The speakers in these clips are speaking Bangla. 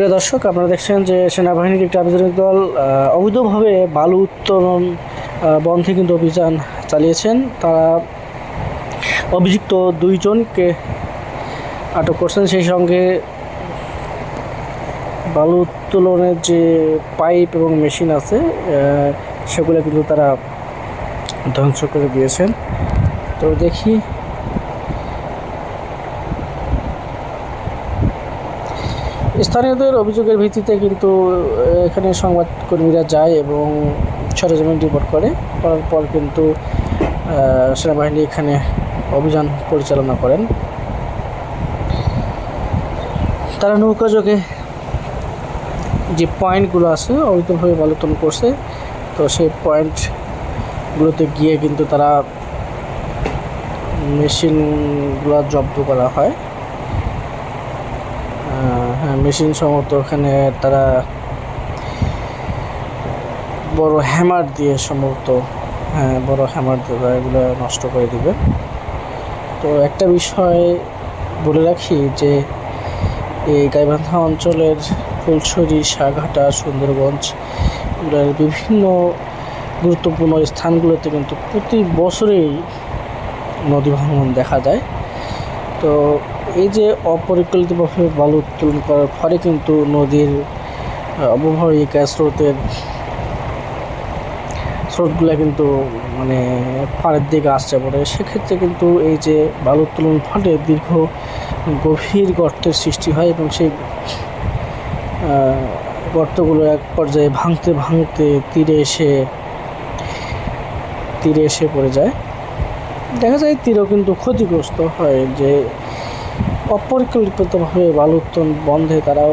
প্রিয় দর্শক, আপনারা দেখছেন যে সেনাবাহিনীর একটি আবেদনের দল অবৈধভাবে বালু উত্তোলন বন্ধে কিন্তু অভিযান চালিয়েছেন। তারা অভিযুক্ত দুইজনকে আটক করছেন। সেই সঙ্গে বালু উত্তোলনের যে পাইপ এবং মেশিন আছে সেগুলো কিন্তু তারা ধ্বংস করে দিয়েছেন। তো দেখি স্থানীয়দের অভিযোগের ভিত্তিতে কিন্তু এখানে সংবাদকর্মীরা যায় এবং সরেজমিন রিপোর্ট করে। করার পর কিন্তু সেনাবাহিনী এখানে অভিযান পরিচালনা করেন। তারা নৌকাযোগে যে পয়েন্টগুলো আছে, অবৈধভাবে বালুতন করছে, তো সেই পয়েন্টগুলোতে গিয়ে কিন্তু তারা মেশিনগুলো জব্দ করা হ্যাঁ। মেশিন সম্ভবত ওখানে তারা বড় হ্যামার দিয়ে সম্ভবত হ্যাঁ বড় হ্যামার দিয়ে এগুলো নষ্ট করে দিবে। তো একটা বিষয় বলে রাখি যে, এই গাইবান্ধা অঞ্চলের ফুলছড়ি, সাঘাটা, সুন্দরগঞ্জ এগুলোর বিভিন্ন গুরুত্বপূর্ণ স্থানগুলোতে কিন্তু প্রতি বছরেই নদী ভাঙন দেখা যায়। তো এই যে অপরিকল্পিতভাবে বালু উত্তোলন করার ফলে কিন্তু নদীর অববাহিকা স্রোতের স্রোতগুলো কিন্তু মানে পাড়ের দিকে আসছে পড়ে সেক্ষেত্রে কিন্তু এই যে বালু উত্তোলন ফলে দীর্ঘ গভীর গর্তের সৃষ্টি হয় এবং সেই গর্তগুলো এক পর্যায়ে ভাঙতে ভাঙতে তীরে এসে তীরে এসে পড়ে যায়। দেখা যায় তীরও কিন্তু ক্ষতিগ্রস্ত হয় যে অপরিকল্পিতভাবে বালু উত্তোলন বন্ধে তারাও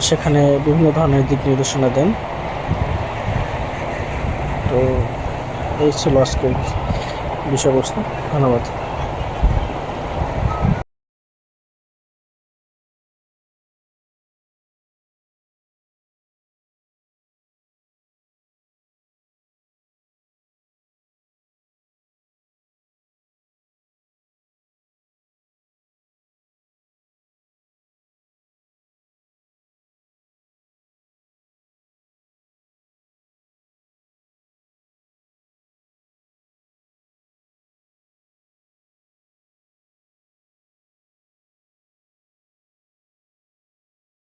সেখানে বিভিন্ন ধরনের দিক নির্দেশনা দেন। তো এই ছিল আজকের বিষয়বস্তু। ধন্যবাদ।